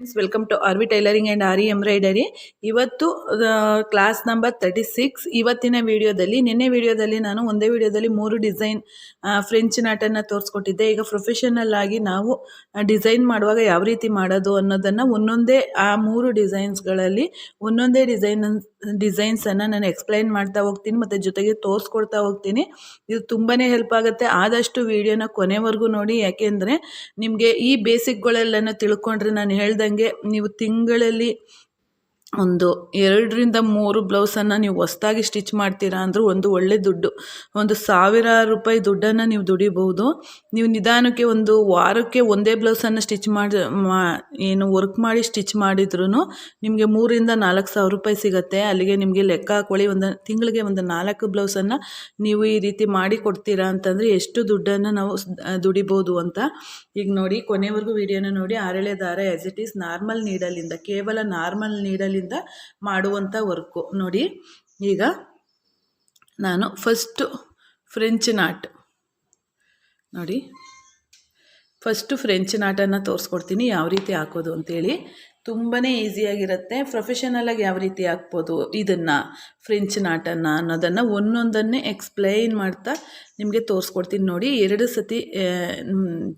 Welcome to R V tailoring and aari embroidery ಇವತ್ತು class number thirty six ಇವತ್ತಿನ ವಿಡಿಯೋದಲ್ಲಿ ನಿನ್ನೆ ವಿಡಿಯೋದಲ್ಲಿ ನಾನು ಒಂದೇ ವಿಡಿಯೋದಲ್ಲಿ ಮೂರು ಡಿಸೈನ್ ಫ್ರೆಂಚ್ ನಾಟನ್ನು ತೋರಿಸ್ಕೊಟ್ಟಿದ್ದೆ. ಈಗ ಪ್ರೊಫೆಷನಲ್ ಆಗಿ ನಾವು ಡಿಸೈನ್ ಮಾಡುವಾಗ ಯಾವ ರೀತಿ ಮಾಡೋದು ಅನ್ನೋದನ್ನು ಒಂದೊಂದೇ, ಆ, ಮೂರು ಡಿಸೈನ್ಸ್ಗಳಲ್ಲಿ ಒಂದೊಂದೇ ಡಿಸೈನ್ ಡಿಸೈನ್ಸನ್ನು ನಾನು ಎಕ್ಸ್ಪ್ಲೈನ್ ಮಾಡ್ತಾ ಹೋಗ್ತೀನಿ ಮತ್ತು ಜೊತೆಗೆ ತೋರಿಸ್ಕೊಡ್ತಾ ಹೋಗ್ತೀನಿ. ಇದು ತುಂಬಾ ಹೆಲ್ಪ್ ಆಗುತ್ತೆ. ಆದಷ್ಟು ವಿಡಿಯೋನ ಕೊನೆವರೆಗೂ ನೋಡಿ. ಯಾಕೆಂದರೆ ನಿಮಗೆ ಈ ಬೇಸಿಕ್ಗಳೆಲ್ಲನೂ ತಿಳ್ಕೊಂಡ್ರೆ ನಾನು ಹೇಳ್ದಂಗೆ ನೀವು ತಿಂಗಳಲ್ಲಿ ಒಂದು ಎರಡರಿಂದ ಮೂರು ಬ್ಲೌಸನ್ನು ನೀವು ಹೊಸ್ದಾಗಿ ಸ್ಟಿಚ್ ಮಾಡ್ತೀರಾ ಅಂದರೂ ಒಂದು ಒಳ್ಳೆ ದುಡ್ಡು. ಒಂದು ಸಾವಿರ ರೂಪಾಯಿ ದುಡ್ಡನ್ನು ನೀವು ದುಡಿಬಹುದು. ನೀವು ನಿಧಾನಕ್ಕೆ ಒಂದು ವಾರಕ್ಕೆ ಒಂದೇ ಬ್ಲೌಸನ್ನು ಸ್ಟಿಚ್ ಮಾಡಿ ಏನು ವರ್ಕ್ ಮಾಡಿ ಸ್ಟಿಚ್ ಮಾಡಿದ್ರೂ ನಿಮಗೆ ಮೂರಿಂದ ನಾಲ್ಕು ಸಾವಿರ ರೂಪಾಯಿ ಸಿಗುತ್ತೆ. ಅಲ್ಲಿಗೆ ನಿಮಗೆ ಲೆಕ್ಕ ಹಾಕೊಳ್ಳಿ. ಒಂದು ತಿಂಗಳಿಗೆ ಒಂದು ನಾಲ್ಕು ಬ್ಲೌಸನ್ನು ನೀವು ಈ ರೀತಿ ಮಾಡಿ ಕೊಡ್ತೀರಾ ಅಂತಂದರೆ ಎಷ್ಟು ದುಡ್ಡನ್ನು ನಾವು ದುಡಿಬೋದು ಅಂತ ಈಗ ನೋಡಿ ಕೊನೆವರೆಗೂ ವಿಡಿಯೋನ ನೋಡಿ. ಆರಳೆ ದಾರ ಎಸ್ ಇಟ್ ಈಸ್ ನಾರ್ಮಲ್ ನೀಡಲಿಂದ, ಕೇವಲ ನಾರ್ಮಲ್ ನೀಡಲಿಂದ ಮಾಡುವಂಥ ವರ್ಕು. ನೋಡಿ, ಈಗ ನಾನು ಫಸ್ಟು ಫ್ರೆಂಚ್ ನಾಟ್ ನೋಡಿ ಫಸ್ಟು ಫ್ರೆಂಚ್ ನಾಟನ್ನು ತೋರಿಸ್ಕೊಡ್ತೀನಿ, ಯಾವ ರೀತಿ ಹಾಕೋದು ಅಂತೇಳಿ. ತುಂಬಾ ಈಸಿಯಾಗಿರುತ್ತೆ ಪ್ರೊಫೆಷನಲಾಗಿ ಯಾವ ರೀತಿ ಹಾಕ್ಬೋದು ಇದನ್ನು ಫ್ರೆಂಚ್ ನಾಟನ್ನು ಅನ್ನೋದನ್ನು ಒಂದೊಂದನ್ನೇ ಎಕ್ಸ್ಪ್ಲೈನ್ ಮಾಡ್ತಾ ನಿಮಗೆ ತೋರಿಸ್ಕೊಡ್ತೀನಿ. ನೋಡಿ, ಎರಡು ಸತಿ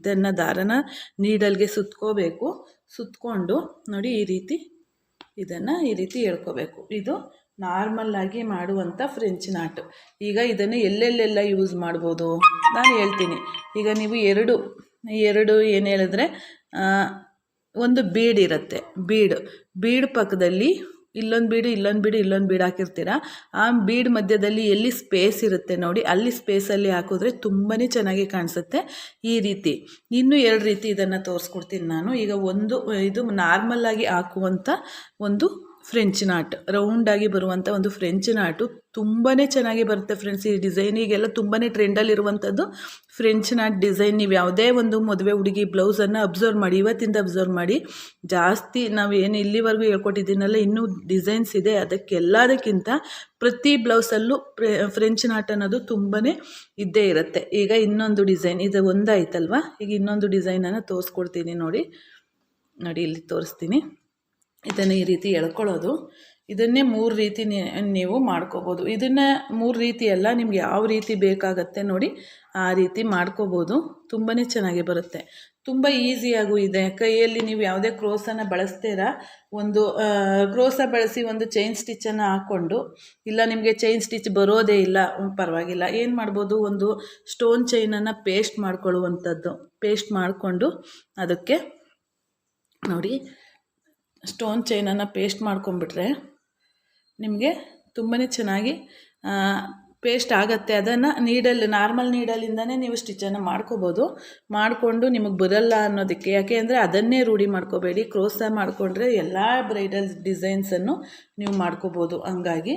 ತನ್ನ ದಾರನ ನೀಡಲ್ಗೆ ಸುತ್ಕೋಬೇಕು. ಸುತ್ಕೊಂಡು, ನೋಡಿ ಈ ರೀತಿ ಇದನ್ನು ಈ ರೀತಿ ಹೇಳ್ಕೋಬೇಕು. ಇದು ನಾರ್ಮಲ್ಲಾಗಿ ಮಾಡುವಂಥ ಫ್ರೆಂಚ್ ನಾಟು ಈಗ ಇದನ್ನು ಎಲ್ಲೆಲ್ಲೆಲ್ಲ ಯೂಸ್ ಮಾಡ್ಬೋದು? ನಾನು ಹೇಳ್ತೀನಿ. ಈಗ ನೀವು ಎರಡು ಎರಡು ಏನು ಹೇಳಿದ್ರೆ ಒಂದು ಬೀಡ್ ಇರುತ್ತೆ. ಬೀಡ್ ಬೀಡ್ ಪಕ್ಕದಲ್ಲಿ ಇಲ್ಲೊಂದು ಬೀಡು ಇಲ್ಲೊಂದು ಬೀಡು ಇಲ್ಲೊಂದು ಬೀಡು ಹಾಕಿರ್ತೀರ? ಆ ಬೀಡ್ ಮಧ್ಯದಲ್ಲಿ ಎಲ್ಲಿ ಸ್ಪೇಸ್ ಇರುತ್ತೆ ನೋಡಿ, ಅಲ್ಲಿ ಸ್ಪೇಸಲ್ಲಿ ಹಾಕಿದ್ರೆ ತುಂಬಾ ಚೆನ್ನಾಗಿ ಕಾಣಿಸುತ್ತೆ ಈ ರೀತಿ. ಇನ್ನೂ ಎರಡು ರೀತಿ ಇದನ್ನು ತೋರಿಸ್ಕೊಡ್ತೀನಿ ನಾನು. ಈಗ ಒಂದು, ಇದು ನಾರ್ಮಲ್ಲಾಗಿ ಹಾಕುವಂಥ ಒಂದು ಫ್ರೆಂಚ್ ನಾಟ್ ರೌಂಡಾಗಿ ಬರುವಂಥ ಒಂದು ಫ್ರೆಂಚ್ ನಾಟು ತುಂಬಾ ಚೆನ್ನಾಗಿ ಬರುತ್ತೆ ಫ್ರೆಂಡ್ಸ್ ಈ ಡಿಸೈನಿಗೆಲ್ಲ ತುಂಬಾ ಟ್ರೆಂಡಲ್ಲಿರುವಂಥದ್ದು ಫ್ರೆಂಚ್ ನಾಟ್ ಡಿಸೈನ್ ನೀವು ಯಾವುದೇ ಒಂದು ಮದುವೆ ಹುಡುಗಿ ಬ್ಲೌಸನ್ನು ಅಬ್ಸರ್ವ್ ಮಾಡಿ, ಇವತ್ತಿಂದ ಅಬ್ಸರ್ವ್ ಮಾಡಿ, ಜಾಸ್ತಿ ನಾವು ಏನು ಇಲ್ಲಿವರೆಗೂ ಹೇಳ್ಕೊಟ್ಟಿದ್ದೀನಲ್ಲ, ಇನ್ನೂ ಡಿಸೈನ್ಸ್ ಇದೆ. ಅದಕ್ಕೆಲ್ಲದಕ್ಕಿಂತ ಪ್ರತಿ ಬ್ಲೌಸಲ್ಲೂ ಫ್ರೆಂಚ್ ನಾಟ್ ಅನ್ನೋದು ತುಂಬಾ ಇದ್ದೇ ಇರುತ್ತೆ. ಈಗ ಇನ್ನೊಂದು ಡಿಸೈನ್ ಇದು ಒಂದಾಯ್ತಲ್ವಾ? ಈಗ ಇನ್ನೊಂದು ಡಿಸೈನನ್ನು ತೋರಿಸ್ಕೊಡ್ತೀನಿ ನೋಡಿ. ನೋಡಿ, ಇಲ್ಲಿ ತೋರಿಸ್ತೀನಿ. ಇದನ್ನು ಈ ರೀತಿ ಎಳ್ಕೊಳ್ಳೋದು. ಇದನ್ನೇ ಮೂರು ರೀತಿ ನೀವು ಮಾಡ್ಕೋಬೋದು. ಇದನ್ನು ಮೂರು ರೀತಿ ನಿಮ್ಗೆ ಯಾವ ರೀತಿ ಬೇಕಾಗತ್ತೆ ನೋಡಿ ಆ ರೀತಿ ಮಾಡ್ಕೋಬೋದು. ತುಂಬಾ ಚೆನ್ನಾಗಿ ಬರುತ್ತೆ. ತುಂಬ ಈಸಿಯಾಗೂ ಇದೆ. ಕೈಯಲ್ಲಿ ನೀವು ಯಾವುದೇ ಕ್ರೋಸನ್ನು ಬಳಸ್ತೀರಾ, ಒಂದು ಕ್ರೋಸ ಬಳಸಿ ಒಂದು ಚೈನ್ ಸ್ಟಿಚ್ಚನ್ನು ಹಾಕ್ಕೊಂಡು, ಇಲ್ಲ ನಿಮಗೆ ಚೈನ್ ಸ್ಟಿಚ್ ಬರೋದೇ ಇಲ್ಲ ಪರವಾಗಿಲ್ಲ. ಏನು ಮಾಡ್ಬೋದು, ಒಂದು ಸ್ಟೋನ್ ಚೈನನ್ನು ಪೇಸ್ಟ್ ಮಾಡ್ಕೊಳ್ಳುವಂಥದ್ದು. ಪೇಸ್ಟ್ ಮಾಡಿಕೊಂಡು ಅದಕ್ಕೆ ನೋಡಿ ಸ್ಟೋನ್ ಚೈನನ್ನು ಪೇಸ್ಟ್ ಮಾಡ್ಕೊಂಬಿಟ್ರೆ ನಿಮಗೆ ತುಂಬಾ ಚೆನ್ನಾಗಿ ಪೇಸ್ಟ್ ಆಗುತ್ತೆ. ಅದನ್ನು ನೀಡಲ್ ನಾರ್ಮಲ್ ನೀಡಲಿಂದನೇ ನೀವು ಸ್ಟಿಚನ್ನು ಮಾಡ್ಕೋಬೋದು. ಮಾಡಿಕೊಂಡು ನಿಮಗೆ ಬರಲ್ಲ ಅನ್ನೋದಕ್ಕೆ, ಯಾಕೆ ಅಂದರೆ ಅದನ್ನೇ ರೂಢಿ ಮಾಡ್ಕೋಬೇಡಿ. ಕ್ರೋಸ ಮಾಡಿಕೊಂಡ್ರೆ ಎಲ್ಲ ಬ್ರೈಡಲ್ ಡಿಸೈನ್ಸನ್ನು ನೀವು ಮಾಡ್ಕೋಬೋದು. ಹಂಗಾಗಿ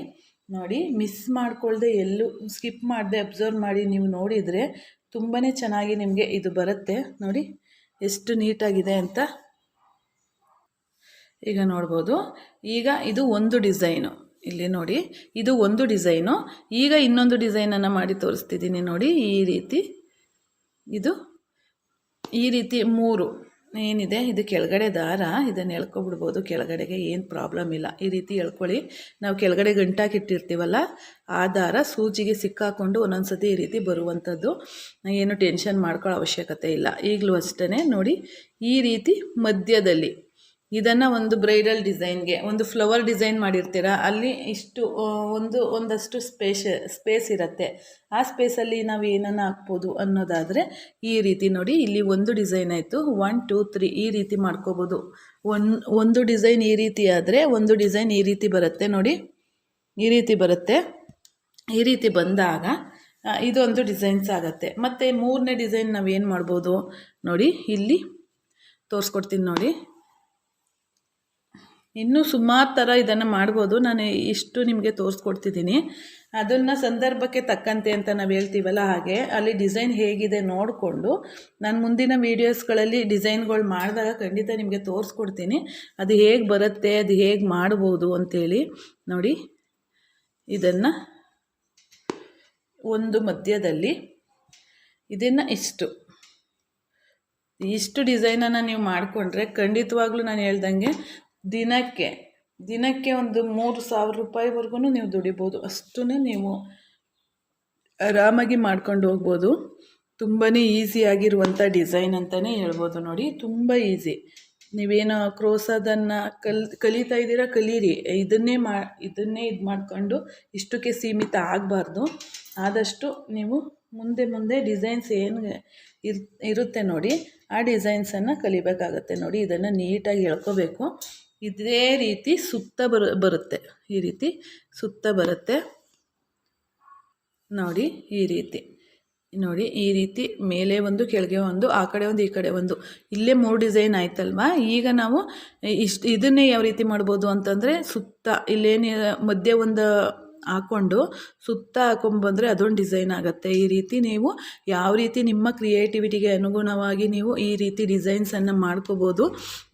ನೋಡಿ ಮಿಸ್ ಮಾಡ್ಕೊಳ್ದೆ ಎಲ್ಲೂ ಸ್ಕಿಪ್ ಮಾಡದೆ ಅಬ್ಸರ್ವ್ ಮಾಡಿ ನೀವು ನೋಡಿದರೆ ತುಂಬಾ ಚೆನ್ನಾಗಿ ನಿಮಗೆ ಇದು ಬರುತ್ತೆ. ನೋಡಿ, ಎಷ್ಟು ನೀಟಾಗಿದೆ ಅಂತ ಈಗ ನೋಡ್ಬೋದು. ಈಗ ಇದು ಒಂದು ಡಿಸೈನು. ಇಲ್ಲಿ ನೋಡಿ, ಇದು ಒಂದು ಡಿಸೈನು. ಈಗ ಇನ್ನೊಂದು ಡಿಸೈನನ್ನು ಮಾಡಿ ತೋರಿಸ್ತಿದ್ದೀನಿ ನೋಡಿ, ಈ ರೀತಿ. ಇದು ಈ ರೀತಿ ಮೂರು. ಏನಿದೆ? ಇದು ಕೆಳಗಡೆ ದಾರ. ಇದನ್ನು ಎಳ್ಕೊಬಿಡ್ಬೋದು. ಕೆಳಗಡೆಗೆ ಏನು ಪ್ರಾಬ್ಲಮ್ ಇಲ್ಲ. ಈ ರೀತಿ ಎಳ್ಕೊಳ್ಳಿ. ನಾವು ಕೆಳಗಡೆ ಗಂಟಾಕಿಟ್ಟಿರ್ತೀವಲ್ಲ ಆ ದಾರ ಸೂಜಿಗೆ ಸಿಕ್ಕಾಕೊಂಡು ಒಂದೊಂದು ಸತಿ ಈ ರೀತಿ ಬರುವಂಥದ್ದು. ಏನು ಟೆನ್ಷನ್ ಮಾಡ್ಕೊಳ್ಳೋ ಅವಶ್ಯಕತೆ ಇಲ್ಲ. ಈಗಲೂ ಅಷ್ಟೇ ನೋಡಿ, ಈ ರೀತಿ ಮಧ್ಯದಲ್ಲಿ. ಇದನ್ನು ಒಂದು ಬ್ರೈಡಲ್ ಡಿಸೈನ್ಗೆ ಒಂದು ಫ್ಲವರ್ ಡಿಸೈನ್ ಮಾಡಿರ್ತೀರ? ಅಲ್ಲಿ ಇಷ್ಟು ಒಂದು, ಒಂದಷ್ಟು ಸ್ಪೇಷ ಸ್ಪೇಸ್ ಇರುತ್ತೆ. ಆ ಸ್ಪೇಸಲ್ಲಿ ನಾವು ಏನನ್ನು ಹಾಕ್ಬೋದು ಅನ್ನೋದಾದರೆ, ಈ ರೀತಿ ನೋಡಿ, ಇಲ್ಲಿ ಒಂದು ಡಿಸೈನ್ ಆಯಿತು. ಒನ್ ಟೂ ತ್ರೀ ಈ ರೀತಿ ಮಾಡ್ಕೋಬೋದು. ಒನ್, ಒಂದು ಡಿಸೈನ್ ಈ ರೀತಿ ಆದರೆ, ಒಂದು ಡಿಸೈನ್ ಈ ರೀತಿ ಬರುತ್ತೆ ನೋಡಿ. ಈ ರೀತಿ ಬರುತ್ತೆ. ಈ ರೀತಿ ಬಂದಾಗ ಇದೊಂದು ಡಿಸೈನ್ಸ್ ಆಗುತ್ತೆ. ಮತ್ತು ಮೂರನೇ ಡಿಸೈನ್ ನಾವು ಏನು ಮಾಡ್ಬೋದು? ನೋಡಿ, ಇಲ್ಲಿ ತೋರಿಸ್ಕೊಡ್ತೀನಿ ನೋಡಿ. ಇನ್ನೂ ಸುಮಾರು ಥರ ಇದನ್ನು ಮಾಡ್ಬೋದು. ನಾನು ಇಷ್ಟು ನಿಮಗೆ ತೋರಿಸ್ಕೊಡ್ತಿದ್ದೀನಿ ಅದನ್ನು ಸಂದರ್ಭಕ್ಕೆ ತಕ್ಕಂತೆ ಅಂತ ನಾವು ಹೇಳ್ತೀವಲ್ಲ ಹಾಗೆ, ಅಲ್ಲಿ ಡಿಸೈನ್ ಹೇಗಿದೆ ನೋಡಿಕೊಂಡು, ನಾನು ಮುಂದಿನ ವೀಡಿಯೋಸ್ಗಳಲ್ಲಿ ಡಿಸೈನ್ಗಳು ಮಾಡಿದಾಗ ಖಂಡಿತ ನಿಮಗೆ ತೋರಿಸ್ಕೊಡ್ತೀನಿ. ಅದು ಹೇಗೆ ಬರುತ್ತೆ, ಅದು ಹೇಗೆ ಮಾಡ್ಬೋದು ಅಂಥೇಳಿ ನೋಡಿ. ಇದನ್ನು ಒಂದು ಮಧ್ಯದಲ್ಲಿ ಇದನ್ನು ಇಷ್ಟು. ಇಷ್ಟು ಡಿಸೈನನ್ನು ನೀವು ಮಾಡಿಕೊಂಡ್ರೆ ಖಂಡಿತವಾಗ್ಲೂ ನಾನು ಹೇಳ್ದಂಗೆ ದಿನಕ್ಕೆ ದಿನಕ್ಕೆ ಒಂದು ಮೂರು ಸಾವಿರ ರೂಪಾಯಿವರೆಗೂ ನೀವು ದುಡಿಬೋದು. ಅಷ್ಟೂ ನೀವು ಆರಾಮಾಗಿ ಮಾಡ್ಕೊಂಡು ಹೋಗ್ಬೋದು. ತುಂಬಾ ಈಸಿಯಾಗಿರುವಂಥ ಡಿಸೈನ್ ಅಂತಲೇ ಹೇಳ್ಬೋದು ನೋಡಿ. ತುಂಬ ಈಸಿ. ನೀವೇನು ಕ್ರೋಸದನ್ನು ಕಲ್, ಕಲಿತಾ ಇದ್ದೀರಾ? ಕಲೀರಿ. ಇದನ್ನೇ ಮಾ, ಇದನ್ನೇ ಇದು ಮಾಡಿಕೊಂಡು ಇಷ್ಟಕ್ಕೆ ಸೀಮಿತ ಆಗಬಾರ್ದು. ಆದಷ್ಟು ನೀವು ಮುಂದೆ ಮುಂದೆ ಡಿಸೈನ್ಸ್ ಏನು ಇರ್, ಇರುತ್ತೆ ನೋಡಿ, ಆ ಡಿಸೈನ್ಸನ್ನು ಕಲಿಬೇಕಾಗತ್ತೆ ನೋಡಿ. ಇದನ್ನು ನೀಟಾಗಿ ಎಳ್ಕೋಬೇಕು. ಇದೇ ರೀತಿ ಸುತ್ತ ಬರು, ಬರುತ್ತೆ. ಈ ರೀತಿ ಸುತ್ತ ಬರುತ್ತೆ. ನೋಡಿ, ಈ ರೀತಿ. ನೋಡಿ, ಈ ರೀತಿ ಮೇಲೆ ಒಂದು, ಕೆಳಗೆ ಒಂದು, ಆ ಕಡೆ ಒಂದು, ಈ ಕಡೆ ಒಂದು. ಇಲ್ಲೇ ಮೂರು ಡಿಸೈನ್ ಆಯ್ತಲ್ವಾ? ಈಗ ನಾವು ಇಷ್ಟು, ಇದನ್ನೇ ಯಾವ ರೀತಿ ಮಾಡ್ಬೋದು ಅಂತಂದರೆ ಸುತ್ತ, ಇಲ್ಲೇನು ಮಧ್ಯೆ ಒಂದು ಹಾಕ್ಕೊಂಡು ಸುತ್ತ ಹಾಕೊಂಬಂದರೆ ಅದೊಂದು ಡಿಸೈನ್ ಆಗುತ್ತೆ. ಈ ರೀತಿ ನೀವು ಯಾವ ರೀತಿ ನಿಮ್ಮ ಕ್ರಿಯೇಟಿವಿಟಿಗೆ ಅನುಗುಣವಾಗಿ ನೀವು ಈ ರೀತಿ ಡಿಸೈನ್ಸನ್ನು ಮಾಡ್ಕೋಬೋದು.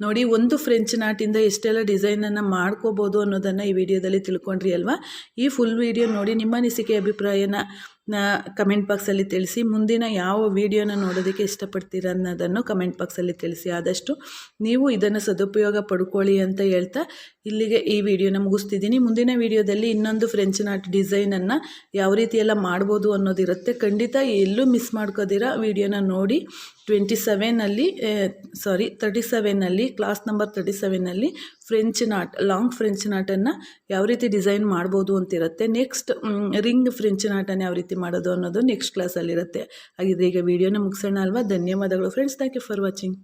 ನೋಡಿ, ಒಂದು ಫ್ರೆಂಚ್ ನಾಟಿಂದ ಎಷ್ಟೆಲ್ಲ ಡಿಸೈನನ್ನು ಮಾಡ್ಕೋಬೋದು ಅನ್ನೋದನ್ನು ಈ ವಿಡಿಯೋದಲ್ಲಿ ತಿಳ್ಕೊಂಡ್ರಿ ಅಲ್ವಾ? ಈ ಫುಲ್ ವಿಡಿಯೋ ನೋಡಿ, ನಿಮ್ಮ ಅನಿಸಿಕೆ, ಅಭಿಪ್ರಾಯನ ಕಮೆಂಟ್ ಬಾಕ್ಸಲ್ಲಿ ತಿಳಿಸಿ, ಮುಂದಿನ ಯಾವ ವಿಡಿಯೋನ ನೋಡೋದಕ್ಕೆ ಇಷ್ಟಪಡ್ತೀರ ಅನ್ನೋದನ್ನು ಕಮೆಂಟ್ ಬಾಕ್ಸಲ್ಲಿ ತಿಳಿಸಿ. ಆದಷ್ಟು ನೀವು ಇದನ್ನು ಸದುಪಯೋಗ ಪಡ್ಕೊಳ್ಳಿ ಅಂತ ಹೇಳ್ತಾ ಇಲ್ಲಿಗೆ ಈ ವಿಡಿಯೋನ ಮುಗಿಸ್ತಿದ್ದೀನಿ. ಮುಂದಿನ ವಿಡಿಯೋದಲ್ಲಿ ಇನ್ನೊಂದು ಫ್ರೆಂಚ್ ನಾಟ್ ಡಿಸೈನನ್ನು ಯಾವ ರೀತಿ ಎಲ್ಲ ಮಾಡ್ಬೋದು ಅನ್ನೋದಿರುತ್ತೆ, ಖಂಡಿತ ಎಲ್ಲೂ ಮಿಸ್ ಮಾಡ್ಕೋದಿರ. ವಿಡಿಯೋನ ನೋಡಿ ಟ್ವೆಂಟಿ ಸೆವೆನಲ್ಲಿ ಸಾರಿ ತರ್ಟಿ ಸೆವೆನಲ್ಲಿ ಕ್ಲಾಸ್ ನಂಬರ್ ತರ್ಟಿ ಸೆವೆನಲ್ಲಿ ಫ್ರೆಂಚ್ ನಾಟ್ ಲಾಂಗ್ ಫ್ರೆಂಚ್ ನಾಟನ್ನು ಯಾವ ರೀತಿ ಡಿಸೈನ್ ಮಾಡ್ಬೋದು ಅಂತಿರುತ್ತೆ. ನೆಕ್ಸ್ಟ್ ರಿಂಗ್ ಫ್ರೆಂಚ್ ನಾಟನ್ನು ಯಾವ ರೀತಿ ಮಾಡೋದು ಅನ್ನೋದು ನೆಕ್ಸ್ಟ್ ಕ್ಲಾಸಲ್ಲಿರುತ್ತೆ ಹಾಗಿದ್ರೆ ಈಗ ವಿಡಿಯೋನ ಮುಗಿಸೋಣ ಅಲ್ವಾ? ಧನ್ಯವಾದಗಳು friends thank you for watching